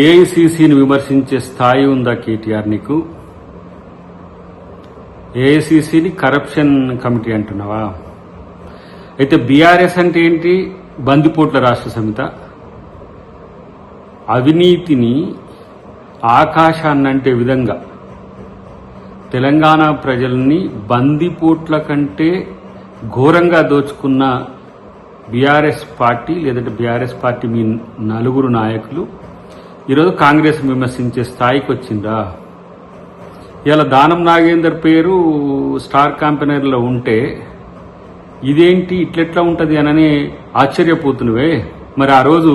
ఏఐసిసిని విమర్శించే స్థాయి ఉందా కేటీఆర్ నీకు? ఏఐసిసిని కరప్షన్ కమిటీ అంటున్నావా? అయితే బీఆర్ఎస్ అంటే ఏంటి? బందిపోట్ల రాష్ట్ర సమిత. అవినీతిని ఆకాశాన్నంటే విధంగా తెలంగాణ ప్రజల్ని బందిపోట్ల కంటే ఘోరంగా దోచుకున్న బీఆర్ఎస్ పార్టీ లేదంటే బీఆర్ఎస్ పార్టీ మీ నలుగురు నాయకులు ఈరోజు కాంగ్రెస్ విమర్శించే స్థాయికి వచ్చిందా? ఇలా దానం నాగేందర్ పేరు స్టార్ కంపెనీలో ఉంటే ఇదేంటి ఇట్లెట్లా ఉంటుంది అనని ఆశ్చర్యపోతున్నవే మరి ఆ రోజు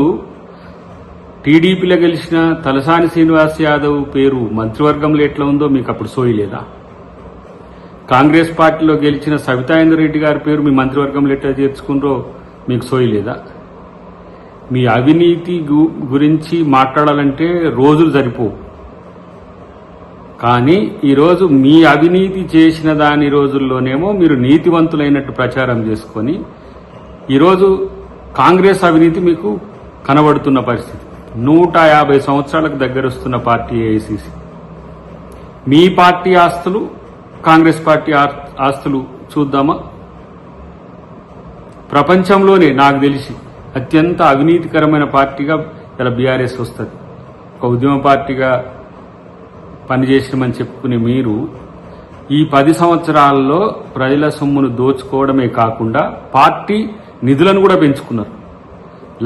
టీడీపీలో గెలిచిన తలసాని శ్రీనివాస్ యాదవ్ పేరు మంత్రివర్గంలో ఎట్లా ఉందో మీకు అప్పుడు సోయలేదా? కాంగ్రెస్ పార్టీలో గెలిచిన సవితాయేందర్ రెడ్డి గారి పేరు మీ మంత్రివర్గంలో ఎట్లా చేర్చుకున్నారో మీకు సోయలేదా? మీ అవినీతి గు- గురించి మాట్లాడాలంటే రోజులు సరిపోవు కానీ ఈరోజు మీ అవినీతి చేసిన దాని రోజుల్లోనేమో మీరు నీతివంతులైనట్టు ప్రచారం చేసుకొని ఈరోజు కాంగ్రెస్ అవినీతి మీకు కనబడుతున్న పరిస్థితి. నూట యాభై సంవత్సరాలకు దగ్గరొస్తున్న పార్టీ ఏఐసిసి. మీ పార్టీ ఆస్తులు కాంగ్రెస్ పార్టీ ఆస్తులు చూద్దామా? ప్రపంచంలోనే నాకు తెలిసి అత్యంత అవినీతికరమైన పార్టీగా ఇలా బీఆర్ఎస్ వస్తుంది. ఒక ఉద్యమ పార్టీగా పనిచేసినామని చెప్పుకునే మీరు ఈ పది సంవత్సరాల్లో ప్రజల సొమ్మును దోచుకోవడమే కాకుండా పార్టీ నిధులను కూడా పెంచుకున్నారు.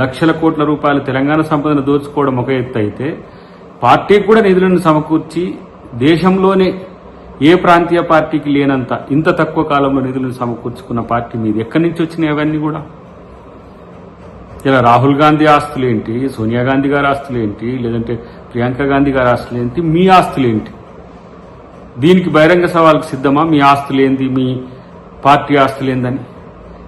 లక్షల కోట్ల రూపాయలు తెలంగాణ సంపదను దోచుకోవడం ఒక ఎత్తు అయితే పార్టీకి కూడా నిధులను సమకూర్చి దేశంలోనే ఏ ప్రాంతీయ పార్టీకి లేనంత ఇంత తక్కువ కాలంలో నిధులను సమకూర్చుకున్న పార్టీ మీది. ఎక్కడి నుంచి వచ్చినాయి అవన్నీ కూడా? ఇలా రాహుల్ గాంధీ ఆస్తులు ఏంటి? సోనియా గాంధీ గారి ఆస్తులు ఏంటి? లేదంటే ప్రియాంక గాంధీ గారి ఆస్తులు ఏంటి? మీ ఆస్తులు ఏంటి? దీనికి బహిరంగ సవాల్కి సిద్ధమా? మీ ఆస్తులు ఏంది? మీ పార్టీ ఆస్తులు ఏందని?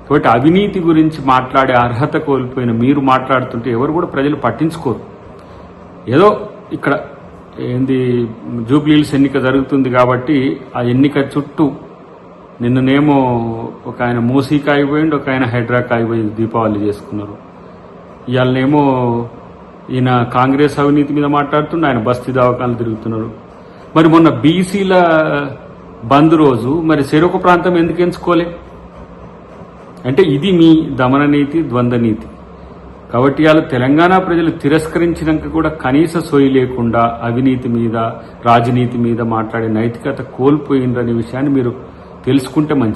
కాబట్టి అవినీతి గురించి మాట్లాడే అర్హత కోల్పోయిన మీరు మాట్లాడుతుంటే ఎవరు కూడా ప్రజలు పట్టించుకోరు. ఏదో ఇక్కడ ఏంది జూబ్లీల్స్ ఎన్నిక జరుగుతుంది కాబట్టి ఆ ఎన్నిక చుట్టూ నిన్ననేమో ఒక ఆయన మూసీ ఆగిపోయిండు ఒక ఆయన హైడ్రా కాయిపోయి దీపావళి చేసుకున్నారు. ఇవాళనేమో ఈయన కాంగ్రెస్ అవినీతి మీద మాట్లాడుతుండే ఆయన బస్తీ దవాఖాలు తిరుగుతున్నారు. మరి మొన్న బీసీల బంద్ రోజు మరి చెరొక ప్రాంతం ఎందుకు ఎంచుకోలే? అంటే ఇది మీ దమన నీతి ద్వంద్వ నీతి. కాబట్టి ఇవాళ తెలంగాణ ప్రజలు తిరస్కరించినాక కూడా కనీస సోయి లేకుండా అవినీతి మీద రాజనీతి మీద మాట్లాడే నైతికత కోల్పోయిందనే విషయాన్ని మీరు తెలుసుకుంటే మంచిది.